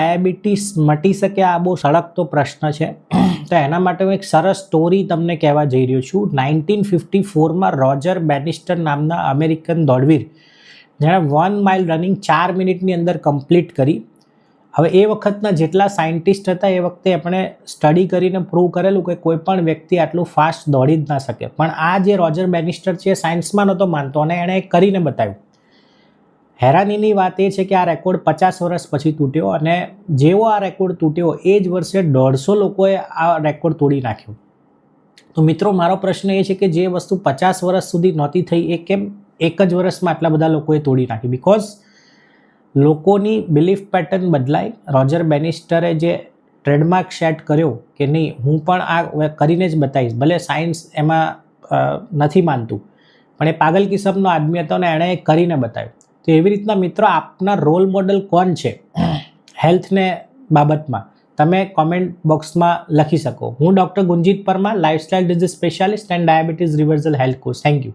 Diabetes મટી શકે, આ બહુ સળગતો પ્રશ્ન છે. તો એના માટે હું એક સરસ સ્ટોરી તમને કહેવા જઈ રહ્યો છું. નાઇન્ટીન ફિફ્ટી ફોરમાં રોજર બેનિસ્ટર નામના અમેરિકન દોડવીર, જેણે વન માઇલ રનિંગ ચાર મિનિટની અંદર કમ્પ્લીટ કરી. હવે એ વખતના જેટલા સાયન્ટિસ્ટ હતા, એ વખતે આપણે સ્ટડી કરીને પ્રૂવ કરેલું કે કોઈ પણ વ્યક્તિ આટલું ફાસ્ટ દોડી જ ના શકે. પણ આ જે રોજર બેનિસ્ટર છે સાયન્સમાં નહોતો માનતો અને એણે કરીને બતાવ્યું. હેરાનીની વાત એ છે કે આ રેકોર્ડ પચાસ વર્ષ પછી તૂટ્યો અને જેવો આ રેકોર્ડ તૂટ્યો એ જ વર્ષે દોઢસો લોકોએ આ રેકોર્ડ તોડી નાખ્યો. તો મિત્રો, મારો પ્રશ્ન એ છે કે જે વસ્તુ પચાસ વર્ષ સુધી નહોતી થઈ એ કેમ એક જ વર્ષમાં આટલા બધા લોકોએ તોડી નાખી? બિકોઝ લોકોની બિલીફ પેટર્ન બદલાય રોજર બેનિસ્ટરે જે ટ્રેડમાર્ક સેટ કર્યો કે નહીં, હું પણ આ કરીને જ બતાવીશ. ભલે સાયન્સ એમાં નથી માનતું, પણ એ પાગલ કિસમનો આદમી હતો અને એણે કરીને બતાવ્યું. તો એવી રીતના મિત્રો આપના રોલ મોડલ કોણ છે? હેલ્થને બાબતમાં. તમે કોમેન્ટ બોક્સમાં લખી શકો. હું doctor Gunjit Parmar lifestyle disease specialist and diabetes reversal health coach thank you